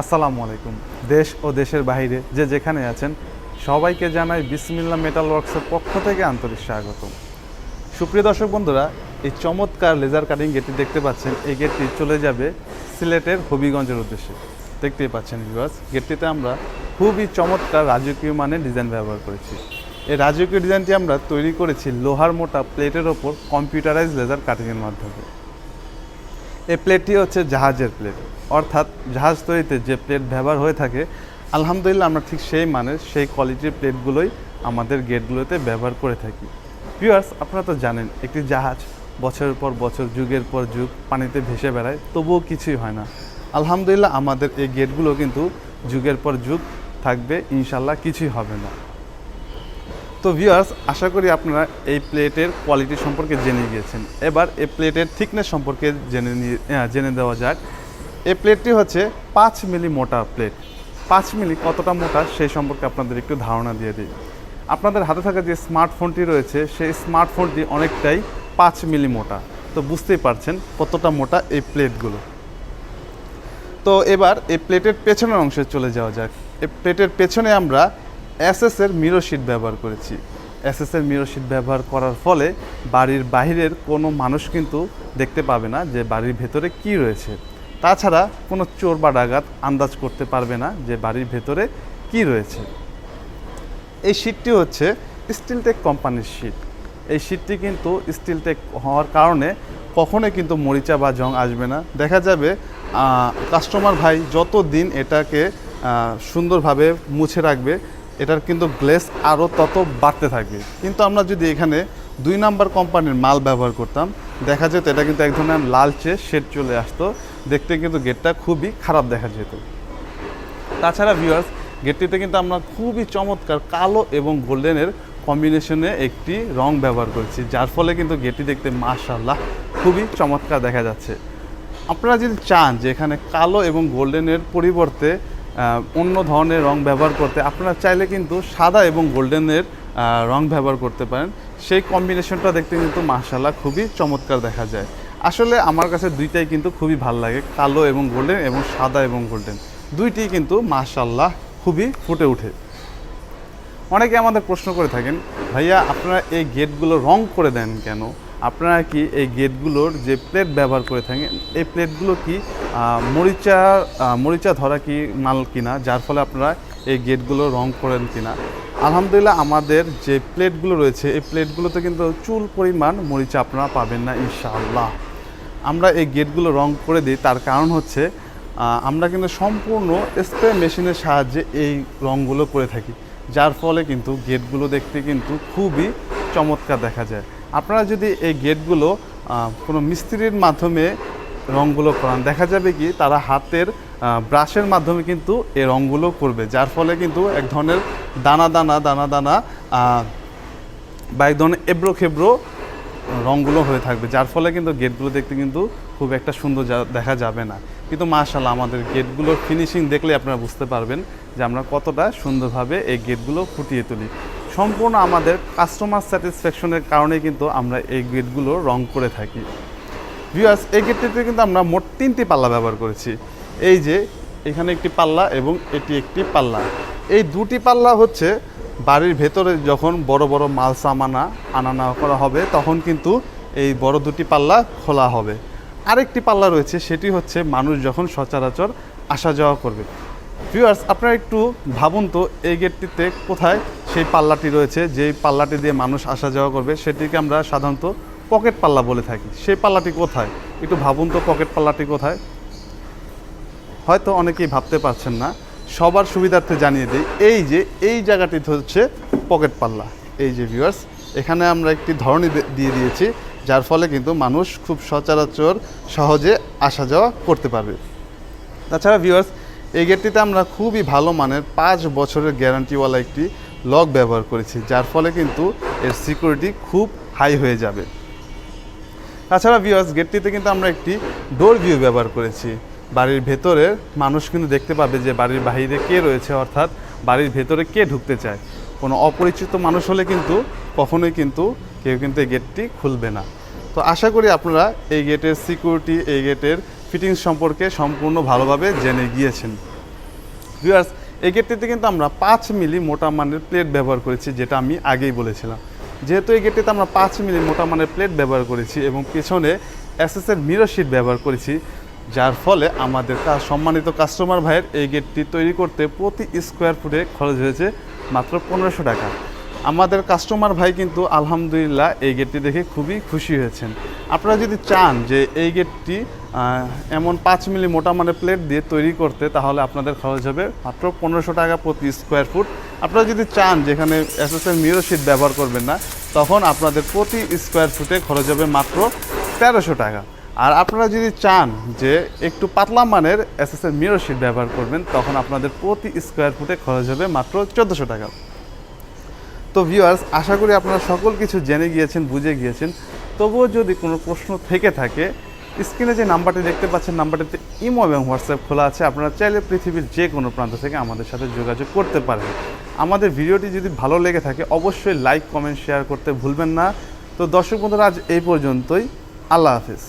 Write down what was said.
আসসালামু আলাইকুম। দেশ ও দেশের বাইরে যে যেখানে আছেন, সবাইকে জানাই বিসমিল্লা মেটাল ওয়ার্কসের পক্ষ থেকে আন্তরিক স্বাগত সুপ্রিয় দর্শক বন্ধুরা, এই চমৎকার লেজার কাটিং গেটটি দেখতে পাচ্ছেন। এই গেটটি চলে যাবে সিলেটের হবিগঞ্জের উদ্দেশ্যে। দেখতেই পাচ্ছেন ভিউয়ার্স গেটটিতে আমরা খুবই চমৎকার রাজকীয় মানের ডিজাইন ব্যবহার করেছি। এই রাজকীয় ডিজাইনটি আমরা তৈরি করেছি লোহার মোটা প্লেটের ওপর কম্পিউটারাইজ লেজার কাটিংয়ের মাধ্যমে। এই প্লেটটি হচ্ছে জাহাজের প্লেট অর্থাৎ জাহাজ তৈরিতে যে প্লেট ব্যবহার হয়ে থাকে, আলহামদুলিল্লাহ আমরা ঠিক সেই মানের সেই কোয়ালিটির প্লেটগুলোই আমাদের গেটগুলোতে ব্যবহার করে থাকি। ভিউয়ার্স আপনারা তো জানেন, একটি জাহাজ বছরের পর বছর, যুগের পর যুগ পানিতে ভেসে বেড়ায়, তবুও কিছুই হয় না। আলহামদুলিল্লাহ আমাদের এই গেটগুলো কিন্তু যুগের পর যুগ থাকবে ইনশাল্লাহ কিছুই হবে না। তো ভিউয়ার্স আশা করি আপনারা এই প্লেটের কোয়ালিটি সম্পর্কে জেনে গিয়েছেন। এবার এই প্লেটের থিকনেস সম্পর্কে জেনে নিয়ে জেনে দেওয়া যাক। এই প্লেটটি হচ্ছে পাঁচ মিলি মোটা প্লেট পাঁচ মিলি কতটা মোটা সেই সম্পর্কে আপনাদের একটু ধারণা দিয়ে দিই। আপনাদের হাতে থাকা যে স্মার্টফোনটি রয়েছে, সেই স্মার্টফোনটি অনেকটাই পাঁচ মিলি মোটা। তো বুঝতেই পারছেন কতটা মোটা এই প্লেটগুলো। তো এবার এই প্লেটের পেছনের অংশে চলে যাওয়া যাক। এই প্লেটের পেছনে আমরা এসএস এর মিরো শিট ব্যবহার করেছি। এসএস এর মিরো শিট ব্যবহার করার ফলে বাড়ির বাইরের কোনো মানুষ কিন্তু দেখতে পাবে না যে বাড়ির ভেতরে কি রয়েছে। তাছাড়া কোনো চোর বা ডাকাত আন্দাজ করতে পারবে না যে বাড়ির ভেতরে কি রয়েছে। এই শীটটি হচ্ছে স্টিলটেক কোম্পানির শীট এই শীটটি কিন্তু স্টিলটেক হওয়ার কারণে কখনোই কিন্তু মরিচা বা জং আসবে না। দেখা যাবে কাস্টমার ভাই যত দিন এটাকে সুন্দরভাবে মুছে রাখবে এটার কিন্তু গ্লেস আরও তত বাড়তে থাকবে। কিন্তু আমরা যদি এখানে দুই নাম্বার কোম্পানির মাল ব্যবহার করতাম, দেখা যেত এটা কিন্তু এক ধরনের লালচে শেড চলে আসতো। দেখতে কিন্তু গেটটা খুবই খারাপ দেখা যেত। তাছাড়া ভিউয়ার্স গেটটিতে কিন্তু আমরা খুবই চমৎকার কালো এবং গোল্ডেনের কম্বিনেশনে একটি রং ব্যবহার করেছি, যার ফলে কিন্তু গেটটি দেখতে মাশাল্লাহ খুবই চমৎকার দেখা যাচ্ছে। আপনারা যদি চান যে এখানে কালো এবং গোল্ডেনের পরিবর্তে অন্য ধরনের রং ব্যবহার করতে, আপনারা চাইলে কিন্তু সাদা এবং গোল্ডেনের রং ব্যবহার করতে পারেন। সেই কম্বিনেশনটা দেখতে কিন্তু মাশাল্লাহ খুবই চমৎকার দেখা যায়। আসলে আমার কাছে দুইটাই কিন্তু খুবই ভালো লাগে, কালো এবং গোল্ডেন এবং সাদা এবং গোল্ডেন। দুইটি কিন্তু মাশাল্লাহ খুবই ফুটে ওঠে। অনেকে আমাদের প্রশ্ন করে থাকেন, ভাইয়া, আপনারা এই গেটগুলো রং করে দেন কেন? আপনারা কি এই গেটগুলোর যে প্লেট ব্যবহার করে থাকেন, এই প্লেটগুলো কি মরিচা মরিচা ধরা কি মাল কিনা, যার ফলে আপনারা এই গেটগুলো রং করেন কিনা? আলহামদুলিল্লাহ আমাদের যে প্লেটগুলো রয়েছে, এই প্লেটগুলোতে কিন্তু চুল পরিমাণ মরিচা আপনারা পাবেন না, ইনশাআল্লাহ। আমরা এই গেটগুলো রং করে দিই, তার কারণ হচ্ছে আমরা কিন্তু সম্পূর্ণ স্প্রে মেশিনের সাহায্যে এই রঙগুলো করে থাকি। যার ফলে কিন্তু গেটগুলো দেখতে কিন্তু খুবই চমৎকার দেখা যায়। আপনারা যদি এই গেটগুলো কোনো মিস্ত্রির মাধ্যমে রঙগুলো করান, দেখা যাবে কি তারা হাতের ব্রাশের মাধ্যমে কিন্তু এই রঙগুলো করবে। যার ফলে কিন্তু এক ধরনের দানা দানা দানা দানা বা এক ধরনের এবড়ো খেবড়ো রঙগুলো হয়ে থাকবে। যার ফলে কিন্তু গেটগুলো দেখতে কিন্তু খুব একটা সুন্দর দেখা যাবে না। কিন্তু মাশাল্লাহ আমাদের গেটগুলোর ফিনিশিং দেখলে আপনারা বুঝতে পারবেন যে আমরা কতটা সুন্দরভাবে এই গেটগুলো ফুটিয়ে তুলি। সম্পূর্ণ আমাদের কাস্টমার স্যাটিসফ্যাকশনের কারণে কিন্তু আমরা এই গেটগুলো রং করে থাকি। ভিউয়ার্স এই গেটটিতে কিন্তু আমরা মোট তিনটি পাল্লা ব্যবহার করেছি। এই যে, এখানে একটি পাল্লা এবং এটি একটি পাল্লা। এই দুটি পাল্লা হচ্ছে বাড়ির ভেতরে যখন বড় বড় মাল সামানা আনা করা হবে, তখন কিন্তু এই বড় দুটি পাল্লা খোলা হবে। আরেকটি পাল্লা রয়েছে, সেটি হচ্ছে মানুষ যখন সচরাচর আসা যাওয়া করবে। ভিউয়ার্স আপনারা একটু ভাবুন তো, এই গেটটিতে কোথায় সেই পাল্লাটি রয়েছে, যেই পাল্লাটি দিয়ে মানুষ আসা যাওয়া করবে, সেটিকে আমরা সাধারণত পকেট পাল্লা বলে থাকি। সেই পাল্লাটি কোথায়? একটু ভাবুন তো পকেট পাল্লাটি কোথায়? হয়তো অনেকেই ভাবতে পারছেন না। সবার সুবিধার্থে জানিয়ে দিই, এই যে, এই জায়গাটি হচ্ছে পকেট পাল্লা। এই যে ভিউয়ার্স এখানে আমরা একটি ধরনী দিয়ে দিয়েছি। যার ফলে কিন্তু মানুষ খুব সচরাচর সহজে আসা যাওয়া করতে পারবে। তাছাড়া ভিউয়ার্স এই গেটটিতে আমরা খুবই ভালো মানের পাঁচ বছরের গ্যারান্টিওয়ালা একটি লক ব্যবহার করেছি, যার ফলে কিন্তু এর সিকিউরিটি খুব হাই হয়ে যাবে। তাছাড়া ভিউয়ার্স গেটটিতে কিন্তু আমরা একটি ডোর ভিউ ব্যবহার করেছি। বাড়ির ভেতরে মানুষ কিন্তু দেখতে পাবে যে বাড়ির বাইরে কে রয়েছে, অর্থাৎ বাড়ির ভেতরে কে ঢুকতে চায়। কোনো অপরিচিত মানুষ হলে কিন্তু কখনোই কিন্তু কেউ কিন্তু এই গেটটি খুলবে না। তো আশা করি আপনারা এই গেটের সিকিউরিটি এই গেটের ফিটিংস সম্পর্কে সম্পূর্ণ ভালোভাবে জেনে গিয়েছেন। ভিউয়ার্স এই গেটটিতে কিন্তু আমরা পাঁচ মিলি মোটা মানের প্লেট ব্যবহার করেছি, যেটা আমি আগেই বলেছিলাম। যেহেতু এই গেটটিতে আমরা পাঁচ মিলি মোটা মানের প্লেট ব্যবহার করেছি এবং পেছনে এসএসের মিরর শিট ব্যবহার করেছি, যার ফলে আমাদের সম্মানিত কাস্টমার ভাইয়ের এই গেটটি তৈরি করতে প্রতি স্কোয়ার ফুটে খরচ হয়েছে মাত্র পনেরোশো টাকা। আমাদের কাস্টমার ভাই কিন্তু আলহামদুলিল্লাহ এই গেটটি দেখে খুবই খুশি হয়েছেন। আপনারা যদি চান যে এই গেটটি এমন পাঁচ মিলি মোটা মানে প্লেট দিয়ে তৈরি করতে, তাহলে আপনাদের খরচ হবে মাত্র পনেরোশো টাকা প্রতি স্কোয়ার ফুট আপনারা যদি চান যেখানে এসএসএর মিরো শিট ব্যবহার করবেন না, তখন আপনাদের প্রতি স্কোয়ার ফুটে খরচ হবে মাত্র তেরোশো টাকা। আর আপনারা যদি চান যে একটু পাতলা মানের এসএসএর মিরো শিট ব্যবহার করবেন, তখন আপনাদের প্রতি স্কোয়ার ফুটে খরচ হবে মাত্র চোদ্দোশো টাকা। তো ভিউয়ার্স আশা করি আপনারা সকল কিছু জেনে গিয়েছেন, বুঝে গিয়েছেন। তবুও যদি কোনো প্রশ্ন থেকে থাকে, স্ক্রিনে যে নাম্বারটি দেখতে পাচ্ছেন, নাম্বারটিতে ইমো এবং হোয়াটসঅ্যাপ খোলা আছে। আপনারা চাইলে পৃথিবীর যে কোনো প্রান্ত থেকে আমাদের সাথে যোগাযোগ করতে পারেন। আমাদের ভিডিওটি যদি ভালো লেগে থাকে, অবশ্যই লাইক কমেন্ট শেয়ার করতে ভুলবেন না। তো দর্শক বন্ধুরা, আজ এই পর্যন্তই। আল্লাহ হাফিজ।